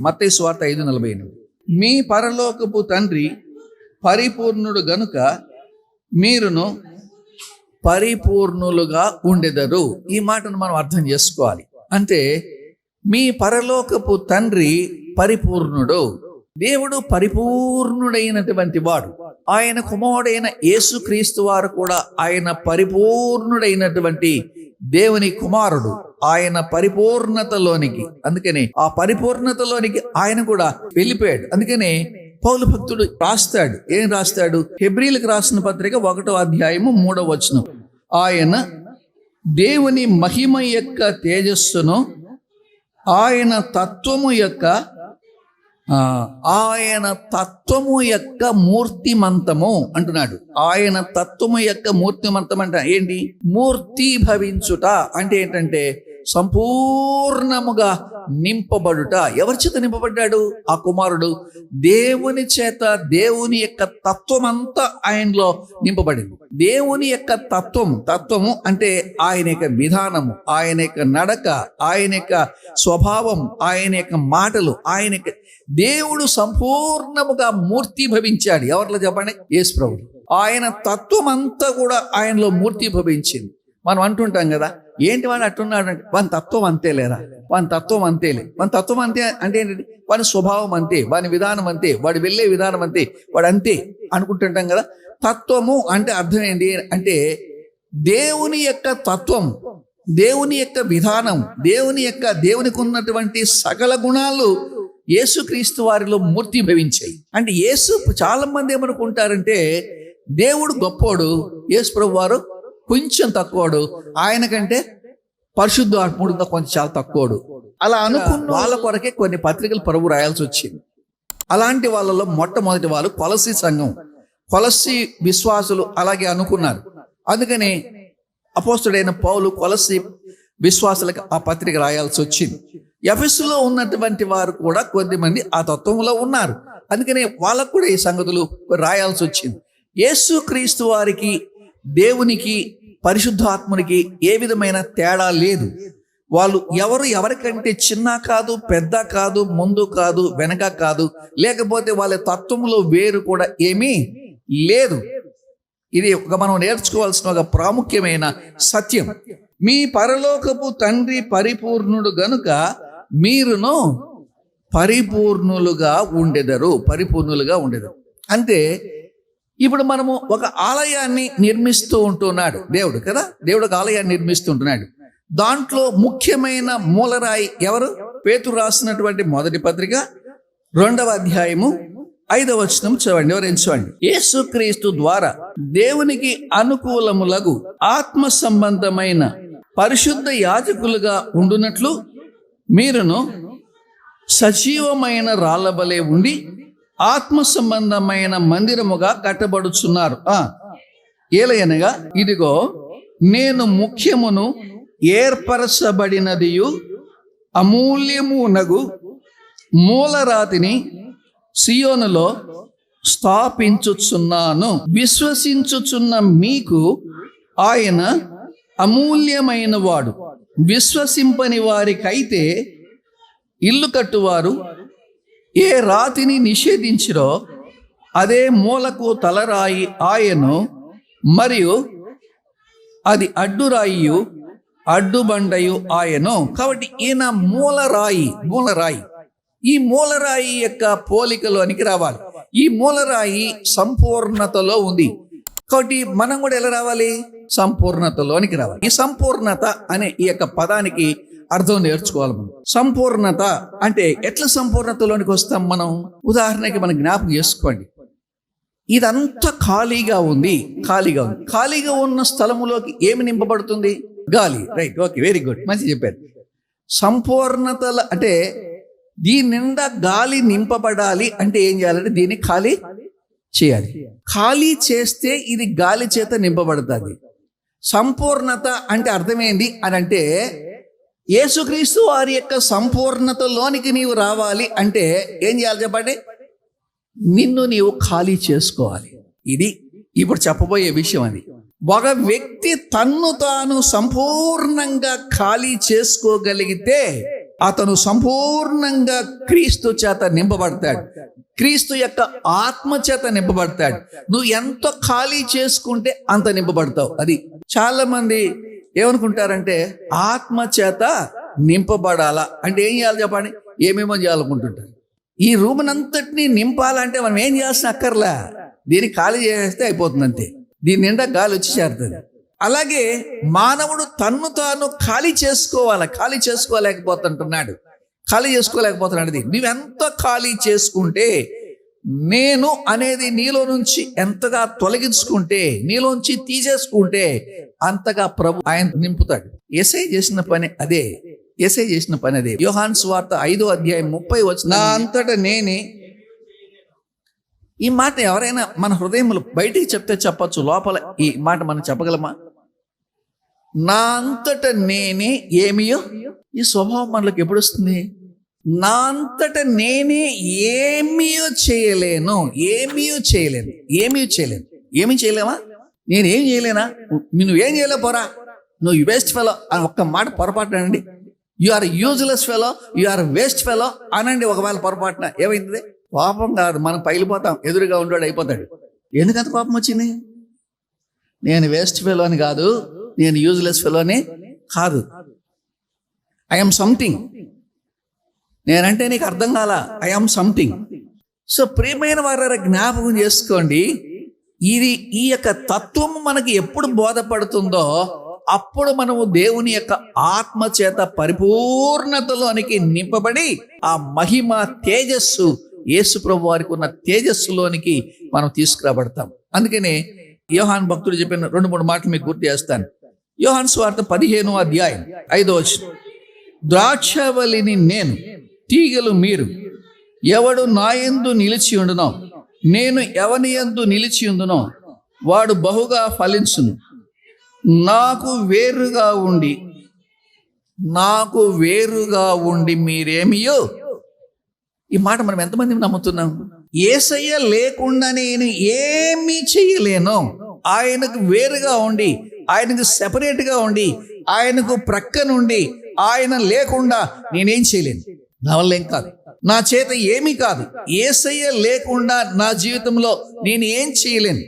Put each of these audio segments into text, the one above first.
మత్తయి స్వార్త ఐదు నలభై ఎనిమిది. మీ పరలోకపు తండ్రి పరిపూర్ణుడు గనుక మీరును పరిపూర్ణులుగా ఉండెదరు. ఈ మాటను మనం అర్థం చేసుకోవాలి. అంటే మీ పరలోకపు తండ్రి పరిపూర్ణుడు. దేవుడు పరిపూర్ణుడైనటువంటి వాడు. ఆయన కుమారుడైన యేసుక్రీస్తు వారు కూడా ఆయన పరిపూర్ణుడైనటువంటి దేవుని కుమారుడు ఆయన పరిపూర్ణతలోనికి అందుకని ఆ పరిపూర్ణతలోనికి ఆయన కూడా వెళ్ళిపోయాడు. అందుకని పౌలు భక్తుడు రాస్తాడు. ఏం రాస్తాడు? హెబ్రిలకు రాసిన పత్రిక ఒకటో అధ్యాయము మూడో వచనం. ఆయన దేవుని మహిమ యొక్క తేజస్సును ఆయన తత్వము యొక్క ఆయన తత్వము యొక్క మూర్తిమంతము అంటున్నాడు. ఆయన తత్వము యొక్క మూర్తిమంతం అంటే ఏంటి? మూర్తి భవించుట అంటే ఏంటంటే సంపూర్ణముగా నింపబడుట. ఎవరి చేత నింపబడ్డాడు? ఆ కుమారుడు. దేవుని చేత దేవుని యొక్క తత్వం అంతా ఆయనలో నింపబడింది. దేవుని యొక్క తత్వం తత్వము అంటే ఆయన యొక్క విధానము ఆయన యొక్క నడక ఆయన యొక్క స్వభావం ఆయన యొక్క మాటలు ఆయన యొక్క దేవుడు సంపూర్ణముగా మూర్తి భవించాడు. ఎవరిలో చెప్పండి? యేసు ప్రభుడు ఆయన తత్వం అంతా కూడా ఆయనలో మూర్తి భవించింది. మనం అంటుంటాం కదా ఏంటి వాడు అట్టున్నాడు అంటే వాని తత్వం అంతే లేదా? వాని తత్వం అంతేలే వాని తత్వం అంతే అంటే ఏంటంటే వాని స్వభావం అంతే వాని విధానం అంతే వాడు వెళ్ళే విధానం అంతే వాడు అంతే అనుకుంటుంటాం కదా. తత్వము అంటే అర్థం ఏంటి అంటే దేవుని యొక్క తత్వం దేవుని యొక్క విధానం దేవుని యొక్క దేవునికి ఉన్నటువంటి సకల గుణాలు యేసుక్రీస్తు వారిలో మూర్తి భవించాయి. అంటే యేసు చాలా మంది ఏమనుకుంటారంటే దేవుడు గొప్పోడు యేసు ప్రభు వారు కొంచెం తక్కువడు. ఆయన కంటే పరిశుద్ధ ఆత్ముడుగా కొంచెం చాలా తక్కువడు. అలా అనుకున్న వాళ్ళ కొరకే కొన్ని పత్రికలు పరువు రాయాల్సి వచ్చింది. అలాంటి వాళ్ళలో మొట్టమొదటి వాళ్ళు కొలసి సంఘం. కొలసి విశ్వాసులు అలాగే అనుకున్నారు. అందుకని అపోస్తుడైన పౌలు కొలసి విశ్వాసులకు ఆ పత్రిక రాయాల్సి వచ్చింది. ఎఫ్ఎస్లో ఉన్నటువంటి వారు కూడా కొద్దిమంది ఆ తత్వంలో ఉన్నారు. అందుకని వాళ్ళకు కూడా ఈ సంగతులు రాయాల్సి వచ్చింది. యేసు క్రీస్తు వారికి దేవునికి పరిశుద్ధాత్మునికి ఏ విధమైన తేడా లేదు. వాళ్ళు ఎవరు ఎవరికంటే చిన్న కాదు పెద్ద కాదు ముందు కాదు వెనక కాదు లేకపోతే వాళ్ళ తత్వంలో వేరు కూడా ఏమీ లేదు. ఇది ఒక మనం నేర్చుకోవాల్సిన ఒక ప్రాముఖ్యమైన సత్యం. మీ పరలోకపు తండ్రి పరిపూర్ణుడు గనుక మీరును పరిపూర్ణులుగా ఉండెదరు పరిపూర్ణులుగా ఉండెదరు. అంటే ఇప్పుడు మనము ఒక ఆలయాన్ని నిర్మిస్తూ ఉంటున్నాడు. దేవుడు కదా? దేవుడు ఒక ఆలయాన్ని నిర్మిస్తూ ఉంటున్నాడు. దాంట్లో ముఖ్యమైన మూలరాయి ఎవరు? పేతురు రాసినటువంటి మొదటి పత్రిక రెండవ అధ్యాయము ఐదవ వచనం చూడండి వివరించండి యేసుక్రీస్తు ద్వారా దేవునికి అనుకూలములగు ఆత్మ సంబంధమైన పరిశుద్ధ యాజకులుగా ఉండునట్లు మీరును సజీవమైన రాళ్ళబలే ఉండి ఆత్మ సంబంధమైన మందిరముగా కట్టబడుచున్నారు. ఏలయనగా ఇదిగో నేను ముఖ్యమును ఏర్పరచబడినదియు అమూల్యమునగు మూలరాతిని సియోనులో స్థాపించుచున్నాను. విశ్వసించుచున్న మీకు ఆయన అమూల్యమైన వాడు విశ్వసింపని వారికైతే ఇల్లు కట్టువారు ఏ రాతిని నిషేధించిరో అదే మూలకు తలరాయి ఆయను మరియు అది అడ్డురాయియు అడ్డుబండయు ఆయను కాబట్టి ఈయన మూలరాయి మూలరాయి ఈ మూలరాయి యొక్క పోలికలోనికి రావాలి. ఈ మూలరాయి సంపూర్ణతలో ఉంది. కాబట్టి మనం కూడా ఎలా రావాలి? సంపూర్ణతలోనికి రావాలి. ఈ సంపూర్ణత అనే ఈ యొక్క పదానికి అర్థం నేర్చుకోవాలి మనం. సంపూర్ణత అంటే ఎట్లా సంపూర్ణతలోనికి వస్తాం మనం? ఉదాహరణకి మనం జ్ఞాపకం చేసుకోండి. ఇదంతా ఖాళీగా ఉంది ఖాళీగా ఉంది. ఖాళీగా ఉన్న స్థలములోకి ఏమి నింపబడుతుంది? గాలి. రైట్ ఓకే వెరీ గుడ్ మంచి చెప్పారు. సంపూర్ణతల అంటే దీని నిండా గాలి నింపబడాలి అంటే ఏం చేయాలంటే దీన్ని ఖాళీ చేయాలి. ఖాళీ చేస్తే ఇది గాలి చేత నింపబడుతుంది. సంపూర్ణత అంటే అర్థమైంది అని అంటే యేసుక్రీస్తు వారి యొక్క సంపూర్ణతలోనికి నీవు రావాలి అంటే ఏం చేయాలి చెప్పండి? నిన్ను నీవు ఖాళీ చేసుకోవాలి. ఇది ఇప్పుడు చెప్పబోయే విషయం అది. ఒక వ్యక్తి తన్ను తాను సంపూర్ణంగా ఖాళీ చేసుకోగలిగితే అతను సంపూర్ణంగా క్రీస్తు చేత నింపబడతాడు. క్రీస్తు యొక్క ఆత్మ చేత నింపబడతాడు. నువ్వు ఎంత ఖాళీ చేసుకుంటే అంత నింపబడతావు. అది చాలా మంది ఏమనుకుంటారంటే ఆత్మ చేత నింపబడాలా? అంటే ఏం చేయాలి చెప్పండి? ఏమేమో చేయాలనుకుంటుంటారు. ఈ రూమ్నంతటిని నింపాలంటే మనం ఏం చేయాల్సిన అక్కర్లా? దీన్ని ఖాళీ చేస్తే అయిపోతుంది అంతే దీని నిండా గాలి వచ్చి చేరుతుంది. అలాగే మానవుడు తన్ను తాను ఖాళీ చేసుకోవాలి? ఖాళీ చేసుకోలేకపోతుంటున్నాడు. ఖాళీ చేసుకోలేకపోతున్నాడు నువ్వెంత ఖాళీ చేసుకుంటే నేను అనేది నీలో నుంచి ఎంతగా తొలగించుకుంటే నీలోంచి తీసేసుకుంటే అంతగా ప్రభు ఆయన నింపుతాడు. ఎస్ఐ చేసిన పని అదే. ఎస్ఐ చేసిన పని అదే. యోహాన్ స్వార్త ఐదో అధ్యాయం ముప్పై వచ్చిన నా అంతటా నేనే ఈ మాట ఎవరైనా మన హృదయంలో బయటికి చెప్తే చెప్పొచ్చు లోపల ఈ మాట మనం చెప్పగలమా? నా అంతట నేనే ఏమియో? ఈ స్వభావం మనలోకి ఎప్పుడు వస్తుంది? నా అంతట నేనే ఏమీయో చేయలేను ఏమీయో చేయలేను ఏమీ చేయలేను. ఏమీ చేయలేమా నేను ఏం చేయలేనా? నువ్వు ఏం చేయలే పోరా. నువ్వు వేస్ట్ ఫెలో అని ఒక్క మాట పొరపాటు అండి you are useless fellow you are waste fellow అనండి ఒకవేళ పొరపాటున. ఏమైంది? కోపం కాదు మనం పగిలిపోతాం ఎదురుగా ఉండేవాడు అయిపోతాడు. ఎందుకంత కోపం వచ్చింది? నేను వేస్ట్ ఫెలో అని కాదు నేను యూజ్లెస్ ఫెలో అని కాదు. ఐఎమ్ సంథింగ్ నేనంటే నీకు అర్థం కాల? ఐఎమ్ సంథింగ్ సో ప్రియమైన వారి జ్ఞాపకం చేసుకోండి. ఇది ఈ యొక్క తత్వం మనకి ఎప్పుడు బోధపడుతుందో అప్పుడు మనము దేవుని యొక్క ఆత్మ చేత పరిపూర్ణతలోనికి నింపబడి ఆ మహిమ తేజస్సు యేసు ప్రభు వారికి ఉన్న తేజస్సులోనికి మనం తీసుకురాబడతాం. అందుకనే యోహాన్ భక్తుడు చెప్పిన రెండు మూడు మాటలు మీకు గుర్తు చేస్తాను. యోహాన్ స్వార్థ పదిహేను అధ్యాయం ఐదో వచ్చిన ద్రాక్షవలిని నేను తీగలు మీరు. ఎవడు నా యందు నిలిచి ఉండునో నేను ఎవని యందు నిలిచి ఉండునో వాడు బహుగా ఫలించును. నాకు వేరుగా ఉండి నాకు వేరుగా ఉండి మీరేమియో? ఈ మాట మనం ఎంతమంది నమ్ముతున్నాం? ఏసయ్య లేకుండా నేను ఏమీ చేయలేను. ఆయనకు వేరుగా ఉండి ఆయనకు సెపరేట్గా ఉండి ఆయనకు ప్రక్క నుండి ఆయన లేకుండా నేనేం చేయలేను. నా వల్ల ఏం కాదు. నా చేత ఏమీ కాదు. ఏసయ్య లేకుండా నా జీవితంలో నేను ఏం చేయలేను.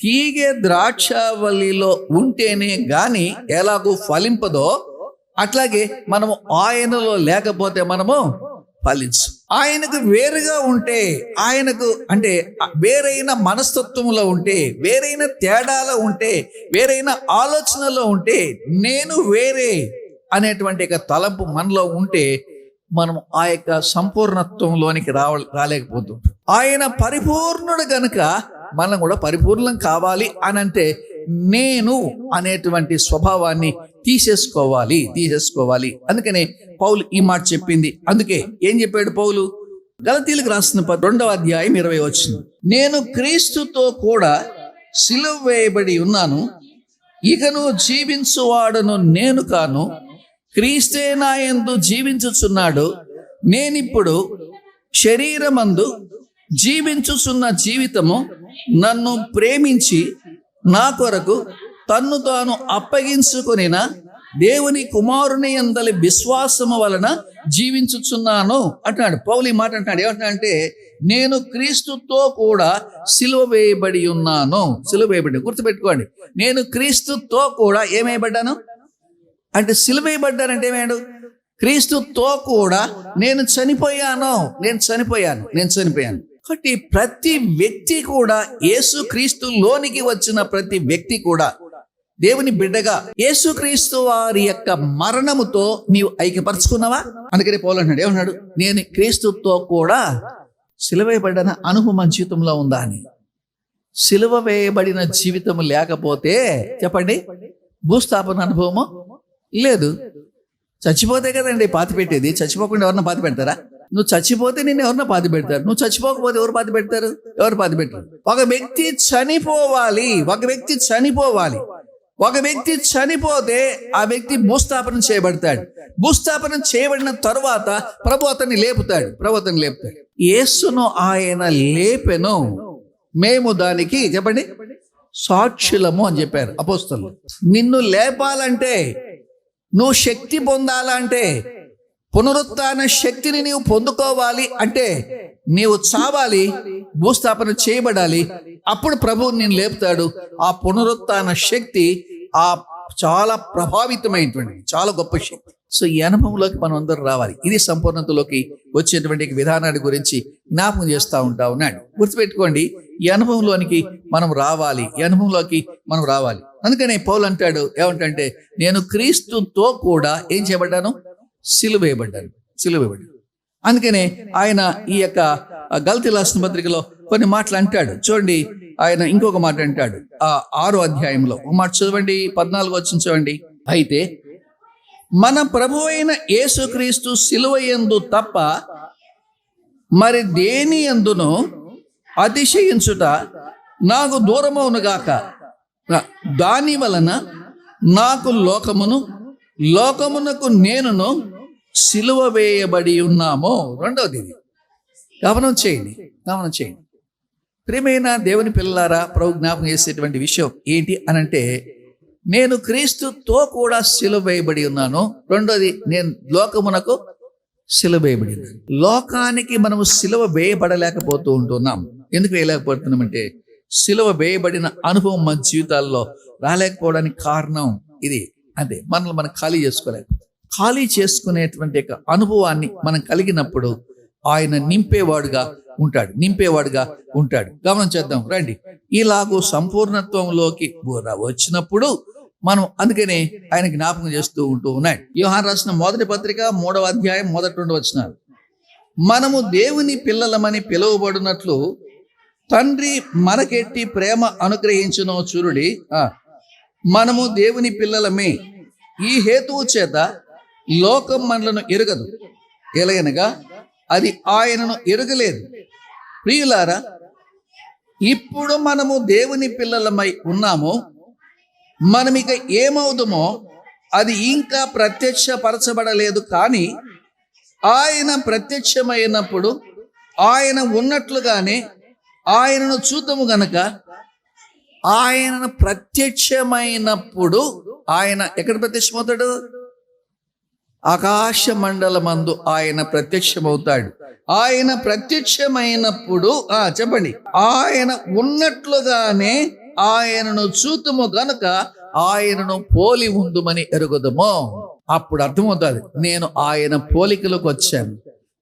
తీగే ద్రాక్షవల్లిలో ఉంటేనే గాని ఎలాగో ఫలింపదో అట్లాగే మనము ఆయనలో లేకపోతే మనము ఫలించు. ఆయనకు వేరుగా ఉంటే ఆయనకు అంటే వేరైన మనస్తత్వంలో ఉంటే వేరైన తేడాలో ఉంటే వేరైన ఆలోచనలో ఉంటే నేను వేరే అనేటువంటి ఒక తలంపు మనలో ఉంటే మనం ఆ యొక్క సంపూర్ణత్వంలోనికి రావ రాలేకపోతుంటాం ఆయన పరిపూర్ణుడు గనుక మనం కూడా పరిపూర్ణం కావాలి అని అంటే నేను అనేటువంటి స్వభావాన్ని తీసేసుకోవాలి తీసేసుకోవాలి. అందుకనే పౌలు ఈ మాట చెప్పింది. అందుకే ఏం చెప్పాడు పౌలు? గలతీలకు రాసిన ప- రెండవ అధ్యాయం ఇరవై వచ్చింది. నేను క్రీస్తుతో కూడా సిలువ వేయబడి ఉన్నాను. ఇకను జీవించువాడను నేను కాను. క్రీస్తే నా యందు జీవించుచున్నాడు. నేనిప్పుడు శరీరమందు జీవించుచున్న జీవితము నన్ను ప్రేమించి నా కొరకు తన్ను తాను అప్పగించుకొనిన దేవుని కుమారుని అందలి విశ్వాసము వలన జీవించుచున్నాను అంటున్నాడు. పౌలి మాట అంటున్నాడు. ఏమంటున్నాడంటే నేను క్రీస్తుతో కూడా సిలువ వేయబడి ఉన్నాను. సిలువ వేయబడి గుర్తుపెట్టుకోండి. నేను క్రీస్తుతో కూడా ఏమేయబడ్డాను అంటే సిలువేయబడ్డారంటే ఏమేడు క్రీస్తుతో కూడా నేను చనిపోయాను నేను చనిపోయాను నేను చనిపోయాను. కాబట్టి ప్రతి వ్యక్తి కూడా యేసుక్రీస్తు లోనికి వచ్చిన ప్రతి వ్యక్తి కూడా దేవుని బిడ్డగా యేసుక్రీస్తు వారి యొక్క మరణముతో నీవు ఐక్యపరచుకున్నావా? అందుకనే పోలంటున్నాడు ఏమన్నాడు నేను క్రీస్తుతో కూడా సిలువేయబడిన అనుభవం జీవితంలో ఉందా అని. సిలువ వేయబడిన జీవితం లేకపోతే చెప్పండి భూస్థాపన అనుభవము లేదు. చచ్చిపోతే కదండి పాతి పెట్టేది. చచ్చిపోకుండా ఎవరన్నా పాతి పెడతారా? నువ్వు చచ్చిపోతే నేను ఎవరన్నా పాతి పెడతారు. నువ్వు చచ్చిపోకపోతే ఎవరు పాతి పెడతారు? ఎవరు పాతి పెట్టారు ఒక వ్యక్తి చనిపోవాలి. ఒక వ్యక్తి చనిపోవాలి. ఒక వ్యక్తి చనిపోతే ఆ వ్యక్తి భూస్థాపన చేయబడతాడు. భూస్థాపన చేయబడిన తరువాత ప్రభు అతన్ని లేపుతాడు. ప్రభు అతన్ని లేపుతాడు. యేసును ఆయన లేపెను. మేము దానికి చెప్పండి. సాక్షులము అని చెప్పారు అపోస్తలు. నిన్ను లేపాలంటే నువ్వు శక్తి పొందాలంటే పునరుత్న శక్తిని నీవు పొందుకోవాలి అంటే నీవు చావాలి భూస్థాపన చేయబడాలి. అప్పుడు ప్రభువు నేను లేపుతాడు. ఆ పునరుత్న శక్తి ఆ చాలా ప్రభావితమైనటువంటి చాలా గొప్ప శక్తి. సో ఈ అనుభవంలోకి మనం అందరూ రావాలి. ఇది సంపూర్ణతలోకి వచ్చేటువంటి విధానాన్ని గురించి జ్ఞాపకం చేస్తూ ఉంటా ఉన్నాడు. గుర్తుపెట్టుకోండి ఈ అనుభవంలోనికి మనం రావాలి. ఈ అనుభవంలోకి మనం రావాలి. అందుకనే పౌలు అంటాడు ఏమంటంటే నేను క్రీస్తుతో కూడా ఏం చేయబడ్డాను? సిలువేయబడ్డాను సిలువేయబడ్డాను అందుకనే ఆయన ఈ యొక్క గల్తీ రాసిన పత్రికలో కొన్ని మాటలు అంటాడు. చూడండి ఆయన ఇంకొక మాట అంటాడు. ఆ ఆరో అధ్యాయంలో ఒక మాట చదవండి పద్నాలుగు వచ్చిన చూడండి అయితే మన ప్రభు అయిన యేసుక్రీస్తు సిలువ యందు తప్ప మరి దేని ఎందును అతిశయించుట నాకు దూరమవునుగాక దాని వలన నాకు లోకమును లోకమునకు నేనును సిలువ వేయబడి ఉన్నామో రెండవది గమనం చేయండి గమనం చేయండి. ప్రియమైన దేవుని పిల్లలారా ప్రభు జ్ఞాపకం చేసేటువంటి విషయం ఏంటి అనంటే నేను క్రీస్తుతో కూడా సిలువ వేయబడి ఉన్నాను. రెండోది నేను లోకమునకు సిలువ వేయబడి ఉన్నాను. లోకానికి మనము సిలువ వేయబడలేకపోతూ ఉంటున్నాం. ఎందుకు వేయలేకపోతున్నామంటే సిలువ వేయబడిన అనుభవం మన జీవితాల్లో రాలేకపోవడానికి కారణం ఇది. అదే మనల్ని మనం ఖాళీ చేసుకోలేకపోతే ఖాళీ చేసుకునేటువంటి యొక్క అనుభవాన్ని మనం కలిగినప్పుడు ఆయన నింపేవాడుగా ఉంటాడు. నింపేవాడుగా ఉంటాడు. గమనించేద్దాం రండి. ఇలాగూ సంపూర్ణత్వంలోకి వచ్చినప్పుడు మనం అందుకనే ఆయన జ్ఞాపకం చేస్తూ ఉంటూ ఉన్నాడు. యోహాన్ రాసిన మొదటి పత్రిక మూడవ అధ్యాయం మొదటి రెండు వచ్చినారు మనము దేవుని పిల్లలమని పిలువబడినట్లు తండ్రి మనకెట్టి ప్రేమ అనుగ్రహించునో చూరుడి మనము దేవుని పిల్లలమే. ఈ హేతువు చేత లోకం మనలను ఎరగదు. ఎలగనగా అది ఆయనను ఎరగలేదు. ప్రియులారా ఇప్పుడు మనము దేవుని పిల్లలమై ఉన్నాము. మనమిక ఇక అది ఇంకా ప్రత్యక్షపరచబడలేదు కానీ ఆయన ప్రత్యక్షమైనప్పుడు ఆయన ఉన్నట్లుగానే ఆయనను చూద్దాము గనక. ఆయనను ప్రత్యక్షమైనప్పుడు ఆయన ఎక్కడ ప్రత్యక్షమవుతాడు? ఆకాశ మండలమందు ఆయన ప్రత్యక్షమవుతాడు. ఆయన ప్రత్యక్షమైనప్పుడు ఆ చెప్పండి. ఆయన ఉన్నట్లుగానే ఆయనను చూతుము గనుక ఆయనను పోలి ఉందుమని ఎరుగుదము. అప్పుడు అర్థమవుతుంది. నేను ఆయన పోలికలోకి వచ్చాను.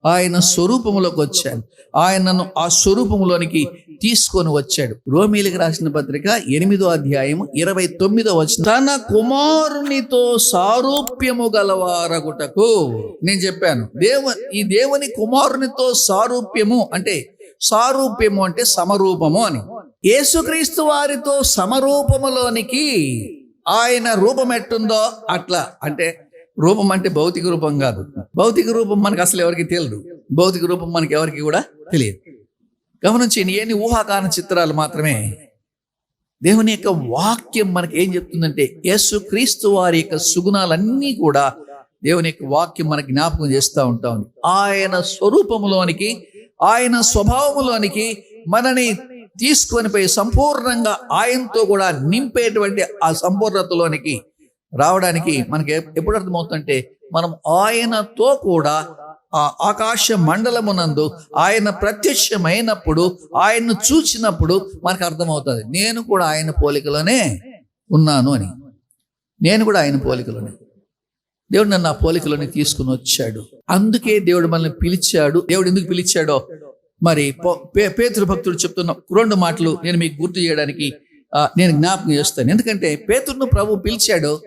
ఆయన స్వరూపములోకి వచ్చాను ఆయనను ఆ స్వరూపములోనికి తీసుకొని వచ్చాడు. రోమిలికి రాసిన పత్రిక ఎనిమిదో అధ్యాయం ఇరవై తొమ్మిదో వచ్చిన తన కుమారునితో సారూప్యము గలవారగుటకు నేను చెప్పాను. దేవ ఈ దేవుని కుమారునితో సారూప్యము అంటే సారూప్యము అంటే సమరూపము అని. యేసుక్రీస్తు వారితో సమరూపములోనికి ఆయన రూపం ఎట్టుందో అట్లా అంటే రూపం అంటే భౌతిక రూపం కాదు. భౌతిక రూపం మనకు అసలు ఎవరికి తెలియదు. భౌతిక రూపం మనకి ఎవరికి కూడా తెలియదు. గమనించి ఎన్ని ఊహాకాన చిత్రాలు మాత్రమే. దేవుని యొక్క వాక్యం మనకి ఏం చెప్తుందంటే యేసు క్రీస్తు వారి యొక్క సుగుణాలన్నీ కూడా దేవుని యొక్క వాక్యం మనకి జ్ఞాపకం చేస్తూ ఉంటా ఉంది. ఆయన స్వరూపములోనికి ఆయన స్వభావములోనికి మనని తీసుకొని పోయి సంపూర్ణంగా ఆయనతో కూడా నింపేటువంటి ఆ సంపూర్ణతలోనికి రావడానికి మనకి ఎప్పుడు అర్థమవుతుందంటే మనం ఆయనతో కూడా ఆ ఆకాశ మండలమునందు ఆయన ప్రత్యక్షమైనప్పుడు ఆయన్ను చూసినప్పుడు మనకు అర్థమవుతుంది. నేను కూడా ఆయన పోలికలోనే ఉన్నాను అని. నేను కూడా ఆయన పోలికలోనే. దేవుడు నన్ను ఆ పోలికలోనే తీసుకుని వచ్చాడు. అందుకే దేవుడు మనల్ని పిలిచాడు. దేవుడు ఎందుకు పిలిచాడో? మరి పే- పేతురు భక్తుడు చెప్తున్న రెండు మాటలు నేను మీకు గుర్తు చేయడానికి ఆ, నేను జ్ఞాపకం చేస్తాను. ఎందుకంటే పేతురును ప్రభు పిలిచాడు.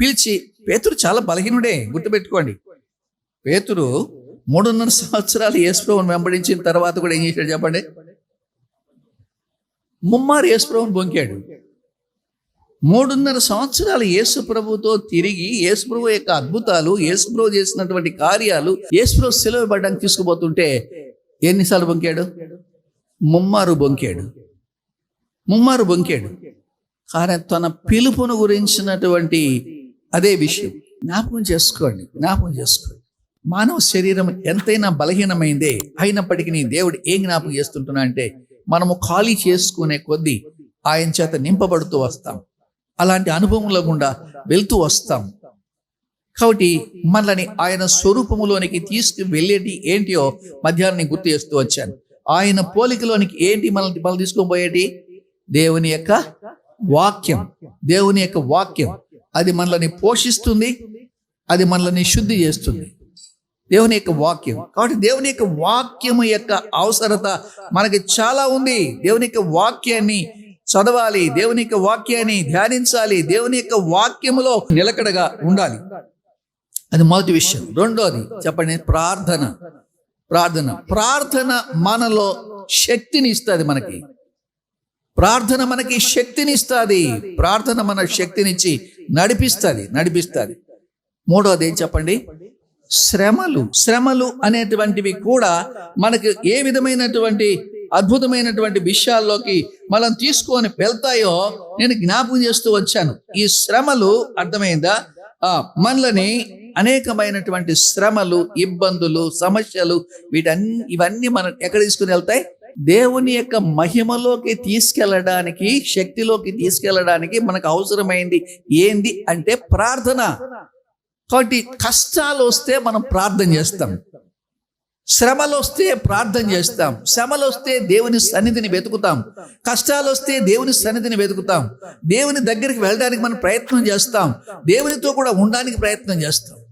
పిలిచి పేతురు చాలా బలహీనుడే గుర్తుపెట్టుకోండి. పేతురు మూడున్నర సంవత్సరాలు యేసుప్రభుని వెంబడించిన తర్వాత కూడా ఏం చేశాడు చెప్పండి? ముమ్మారు యేసుప్రభుని బొంకాడు. మూడున్నర సంవత్సరాలు యేసు ప్రభుతో తిరిగి యేసుప్రభు యొక్క అద్భుతాలు యేసుప్రభు చేసినటువంటి కార్యాలు యేసుప్రభు సెలవు పడ్డానికి తీసుకుపోతుంటే ఎన్నిసార్లు బొంకాడు? ముమ్మారు బొంకాడు. ముమ్మారు బొంకాడు. కానీ తన పిలుపును గురించినటువంటి అదే విషయం. జ్ఞాపకం చేసుకోండి జ్ఞాపకం చేసుకోండి. మానవ శరీరం ఎంతైనా బలహీనమైందే. అయినప్పటికీ దేవుడు ఏం జ్ఞాపకం చేస్తుంటున్నా అంటే మనము ఖాళీ చేసుకునే కొద్దీ ఆయన చేత నింపబడుతూ వస్తాం. అలాంటి అనుభవంలో గుండా వెళ్తూ వస్తాం. కాబట్టి మనల్ని ఆయన స్వరూపములోనికి తీసుకు వెళ్ళేటి ఏంటియో మధ్యాహ్నం గుర్తు చేస్తూ వచ్చాను. ఆయన పోలికలోనికి ఏంటి మనల్ని మళ్ళీ తీసుకొని పోయేటి దేవుని యొక్క వాక్యం. దేవుని యొక్క వాక్యం. అది మనల్ని పోషిస్తుంది అది మనల్ని శుద్ధి చేస్తుంది. దేవుని యొక్క వాక్యం. కాబట్టి దేవుని యొక్క వాక్యం యొక్క అవసరత మనకి చాలా ఉంది. దేవుని యొక్క వాక్యాన్ని చదవాలి దేవుని యొక్క వాక్యాన్ని ధ్యానించాలి దేవుని యొక్క వాక్యములో నిలకడగా ఉండాలి. అది మొదటి విషయం. రెండోది చెప్పండి ప్రార్థన. ప్రార్థన. ప్రార్థన మనలో శక్తిని ఇస్తుంది మనకి. ప్రార్థన మనకి శక్తిని ఇస్తుంది ప్రార్థన మన శక్తినిచ్చి నడిపిస్తుంది నడిపిస్తుంది. మూడవది ఏం చెప్పండి? శ్రమలు. శ్రమలు అనేటువంటివి కూడా మనకు ఏ విధమైనటువంటి అద్భుతమైనటువంటి విషయాల్లోకి మనం తీసుకొని వెళ్తాయో నేను జ్ఞాపకం చేస్తూ వచ్చాను. ఈ శ్రమలు అర్థమైందా? ఆ మనలని అనేకమైనటువంటి శ్రమలు ఇబ్బందులు సమస్యలు వీటన్ని ఇవన్నీ మనం ఎక్కడ తీసుకుని వెళ్తాయి? దేవుని యొక్క మహిమలోకి తీసుకెళ్ళడానికి శక్తిలోకి తీసుకెళ్ళడానికి మనకు అవసరమైంది ఏంది అంటే ప్రార్థన. కాబట్టి కష్టాలు వస్తే మనం ప్రార్థన చేస్తాం. శ్రమలు వస్తే ప్రార్థన చేస్తాం. శ్రమలు వస్తే దేవుని సన్నిధిని వెతుకుతాం. కష్టాలు వస్తే దేవుని సన్నిధిని వెతుకుతాం. దేవుని దగ్గరికి వెళ్ళడానికి మనం ప్రయత్నం చేస్తాం. దేవునితో కూడా ఉండడానికి ప్రయత్నం చేస్తాం.